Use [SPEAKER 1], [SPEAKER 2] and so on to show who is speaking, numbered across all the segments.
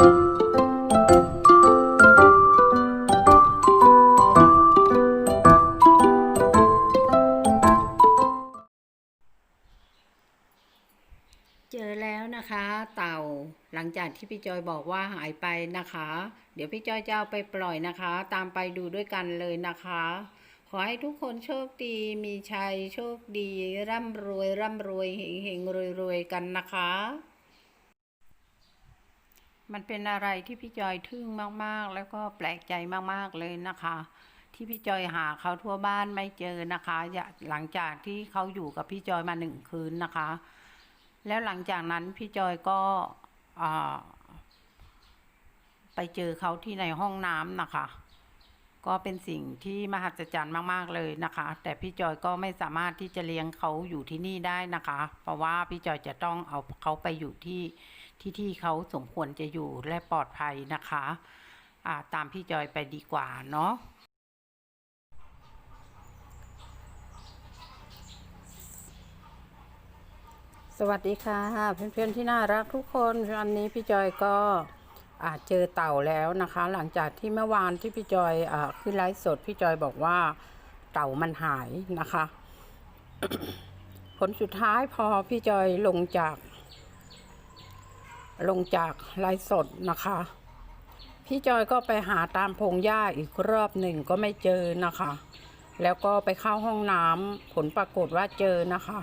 [SPEAKER 1] เจอแล้วนะคะ เต่าหลังจากที่พี่จอยบอกว่าหายไปนะคะ เดี๋ยวพี่จอยจะเอาไปปล่อยนะคะ ตามไปดูด้วยกันเลยนะคะ ขอให้ทุกคนโชคดีมีชัยโชคดี ร่ำรวย ร่ำรวยเฮงเฮงรวยรวยกันนะคะ มันเป็นอะไรที่พี่จอยทึ่งมากๆ แล้วก็แปลกใจมากๆเลยนะคะ ที่พี่จอยหาเขาทั่วบ้านไม่เจอนะคะอย่าหลังจากที่เขาอยู่กับพี่จอยมาหนึ่งคืนนะคะ แล้วหลังจากนั้นพี่จอยก็ไปเจอเขาที่ในห้องน้ำนะคะ ก็เป็นสิ่งที่มหัศจรรย์มาก ๆ เลยนะคะ แต่พี่จอยก็ไม่สามารถที่จะเลี้ยงเขาอยู่ที่นี่ได้นะคะ เพราะว่าพี่จอยจะต้องเอาเขาไปอยู่ที่ ที่ที่เขาสมควรจะอยู่และปลอดภัยนะคะอ่าตามพี่จอยไปดีกว่าเนาะสวัสดีค่ะเพื่อนๆที่น่ารักทุกคนวันนี้พี่จอยก็อาเจอเต่าแล้วนะคะ หลังจากที่เมื่อวานที่พี่จอยอาขึ้นไลฟ์สดพี่จอยบอกว่าเต่ามันหายนะคะ ผลสุดท้ายพอพี่จอยลงจาก ลงจากไลฟ์สดนะคะ พี่จอยก็ไปหาตามพงหญ้าอีกรอบหนึ่งก็ไม่เจอนะคะ แล้วก็ไปเข้าห้องน้ำผลปรากฏว่าเจอนะคะ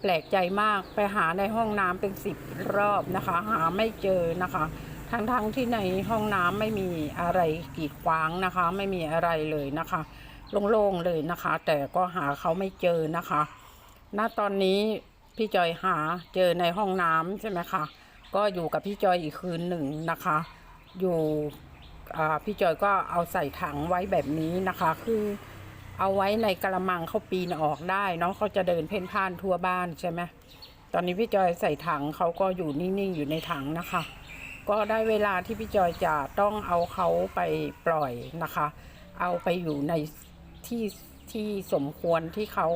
[SPEAKER 1] แปลกใจมากไปหาในห้องน้ำเป็นสิบรอบนะคะ หาไม่เจอนะคะ ทั้งๆทที่ในห้องน้ำไม่มีอะไรกีดขวางนะคะ ไม่มีอะไรเลยนะคะโล่งๆเลยนะคะ แต่ก็หาเขาไม่เจอนะคะ ณตอนนี้พี่จอยหาเจอในห้องน้ำใช่ไหมคะ ก็อยู่กับพี่จอยอีกคืนหนึ่งนะคะ อยู่พี่จอยก็เอาใส่ถังไว้แบบนี้นะคะ คือเอาไว้ในกระมังเขาปีนออกได้เนาะเขาจะเดินเพ่นพ่านทั่วบ้านใช่ไหมตอนนี้พี่จอยใส่ถังเขาก็อยู่นิ่งๆอยู่ในถังนะคะ ก็ได้เวลาที่พี่จอยจะต้องเอาเขาไปปล่อยนะคะ เอาไปอยู่ในที่ที่สมควรที่เขา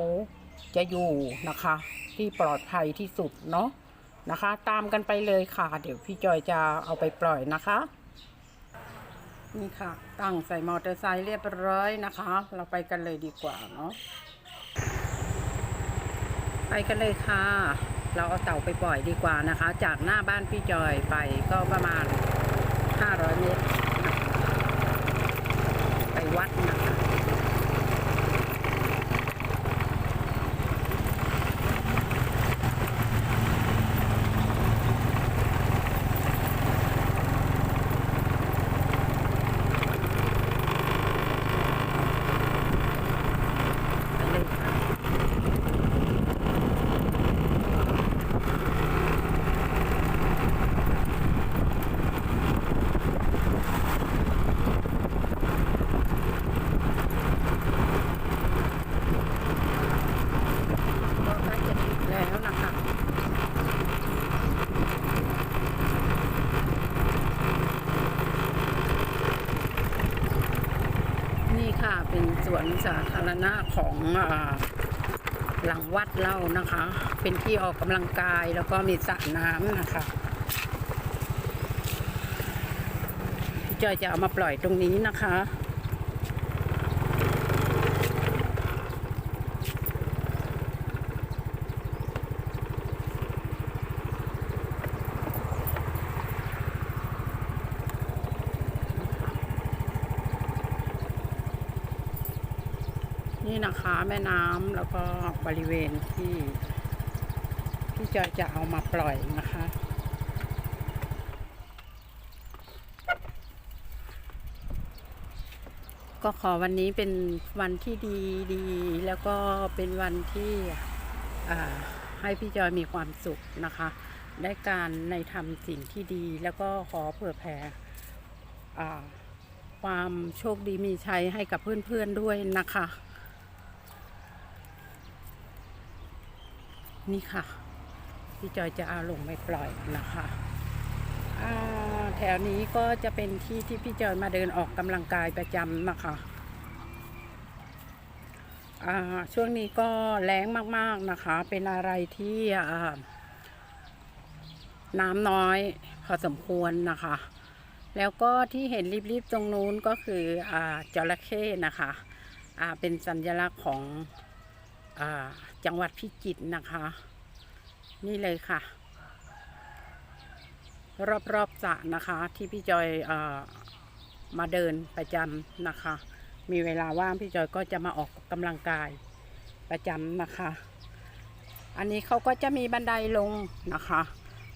[SPEAKER 1] จะอยู่นะคะ ที่ปลอดภัยที่สุดเนาะ นะคะ ตามกันไปเลยค่ะ เดี๋ยวพี่จอยจะเอาไปปล่อยนะคะ นี่ค่ะ ตั้งใส่มอเตอร์ไซค์เรียบร้อยนะคะ เราไปกันเลยดีกว่าเนาะไปกันเลยค่ะ เราเอาเต่าไปปล่อยดีกว่านะคะ จากหน้าบ้านพี่จอยไปก็ประมาณ 500 เมตร ไปวัดนะคะ ไปเลยค่ะ ก็ใกล้จะถึงแล้วนะคะ นี่ค่ะเป็นส วนสาธารณะของอาหลังวัดเล่านะคะ เป็นที่ออกกำลังกายแล้วก็มีสระน้ำนะคะพี่จอยจะเอามาปล่อยตรงนี้นะคะ นี่นะคะแม่น้ำแล้วก็บริเวณที่ที่จอยจะเอามาปล่อยนะคะ ก็ขอวันนี้เป็นวันที่ดีดีแล้วก็เป็นวันที่ให้พี่จอยมีความสุขนะคะ ได้การในทำสิ่งที่ดีแล้วก็ขอเผื่อแผ่ความโชคดีมีชัยให้กับเพื่อนๆด้วยนะคะ นี่ค่ะ พี่จอยจะเอาลงไปปล่อยนะคะแถวนี้ก็จะเป็นที่ที่พี่จอยมาเดินออกกำลังกายประจำนะคะอ่าช่วงนี้ก็แรงมากๆนะคะ เป็นอะไรที่น้ำน้อยพอสมควรนะคะ แล้วก็ที่เห็นรีบๆตรงนู้นก็คืออจระเข้นะคะอ่าเป็นสัญลักษณ์ของอ จังหวัดพิจิตรนะคะ นี่เลยค่ะ รอบๆสระนะคะ ที่พี่จอยอมาเดินประจำนะคะ มีเวลาว่างพี่จอยก็จะมาออกกำลังกายประจำนะคะ อันนี้เขาก็จะมีบันไดลงนะคะ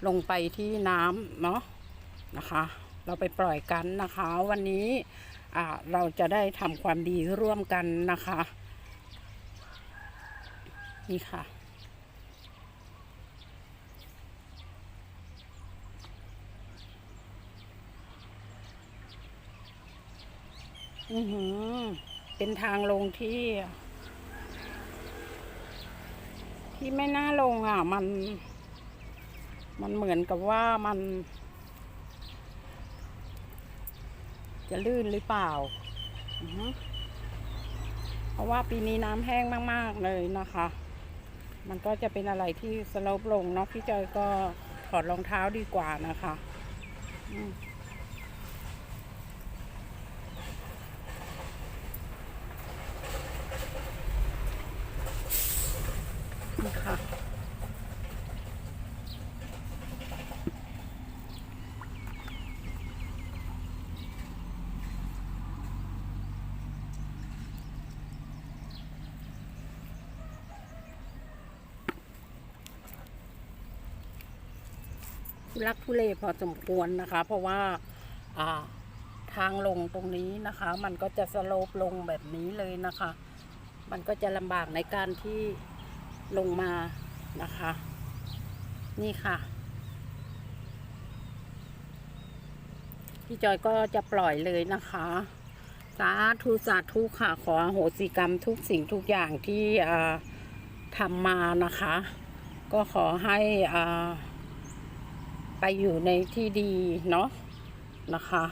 [SPEAKER 1] ลงไปที่น้ำเนาะนะคะ เราไปปล่อยกันนะคะ วันนี้เราจะได้ทำความดีร่วมกันนะคะ นี่ค่ะ อือหือ เป็นทางลงที่ ที่ไม่น่าลงอะ มัน มันเหมือนกับว่ามัน จะลื่นหรือเปล่าเพราะว่าปีนี้น้ำแห้งมาก ๆ เลยนะคะ มันก็จะเป็นอะไรที่สโลปลงเนาะพี่จอยก็ถอดรองเท้าดีกว่านะคะ ทุลักทุเลพอสมควรนะคะ เพราะว่าอ่าทางลงตรงนี้นะคะ มันก็จะสโลปลงแบบนี้เลยนะคะ มันก็จะลำบากในการที่ลงมานะคะ นี่ค่ะพี่จอยก็จะปล่อยเลยนะคะ สาธุสาธุค่ะขอโหสิกรรมทุกสิ่งทุกอย่างที่ทำมานะคะ ก็ขอให้อ่า อยู่ในที่ดีเนาะนะคะ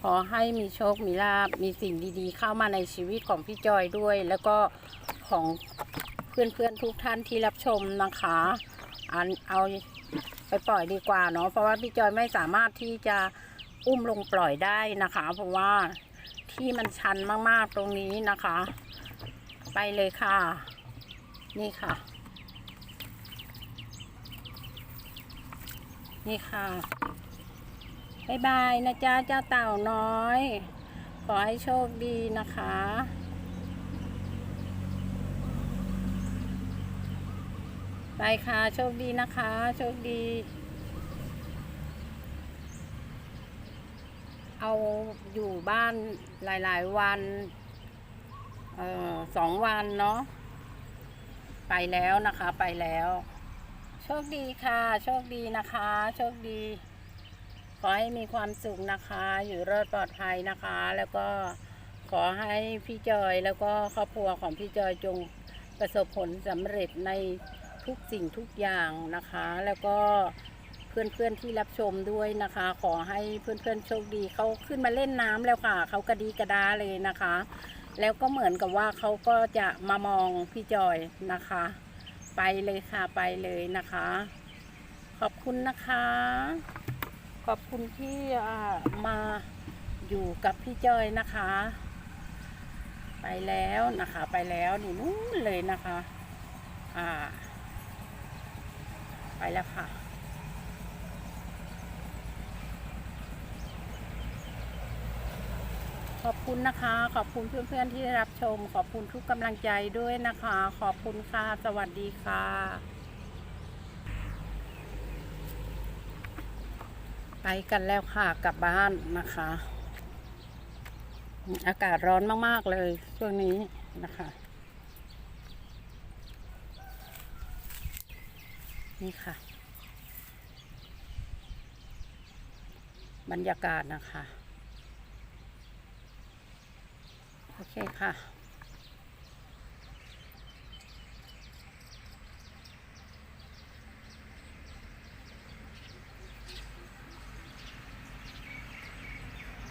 [SPEAKER 1] ขอให้มีโชค มีลาบมีสิ่งดีๆ เข้ามาในชีวิตของพี่จอยด้วย แล้วก็ของเพื่อนๆทุกท่านที่รับชมนะคะอันเอาไปปล่อยดีกว่าเนาะเพราะว่าพี่จอยไม่สามารถที่จะอุ้มลงปล่อยได้นะคะ เพราะว่าที่มันชันมากๆตรงนี้นะคะ ไปเลยค่ะ นี่ค่ะ นี่ค่ะบายบายนะจ๊ะเจ้าเต่าน้อย ขอให้โชคดีนะคะไปค่ะ โชคดีนะคะ โชคดี เอาอยู่บ้านหลาย ๆ วันเอ่อสองวันเนาะไปแล้วนะคะไปแล้ว โชคดีค่ะ โชคดีนะคะ โชคดี ขอให้มีความสุขนะคะ อยู่รอดปลอดภัยนะคะ แล้วก็ขอให้พี่จอยแล้วก็ครอบครัวของพี่จอยจงประสบผลสำเร็จในทุกสิ่งทุกอย่างนะคะ แล้วก็เพื่อนๆที่รับชมด้วยนะคะ ขอให้เพื่อนๆโชคดีเขาขึ้นมาเล่นน้ำแล้วค่ะเขากระดีกระดาเลยนะคะ แล้วก็เหมือนกับว่าเขาก็จะมามองพี่จอยนะคะ ไปเลยค่ะไปเลยนะคะ ขอบคุณนะคะ ขอบคุณที่มาอยู่กับพี่จอยนะคะ ไปแล้วนะคะไปแล้วนี่นู้นเลยนะคะ อ่า ไปแล้วค่ะ ขอบคุณนะคะ ขอบคุณเพื่อนๆที่รับชม ขอบคุณทุกกำลังใจด้วยนะคะ ขอบคุณค่ะ สวัสดีค่ะ ไปกันแล้วค่ะกลับบ้านนะคะ อากาศร้อนมากๆเลยช่วงนี้นะคะนี่ค่ะ บรรยากาศนะคะ โอเคค่ะ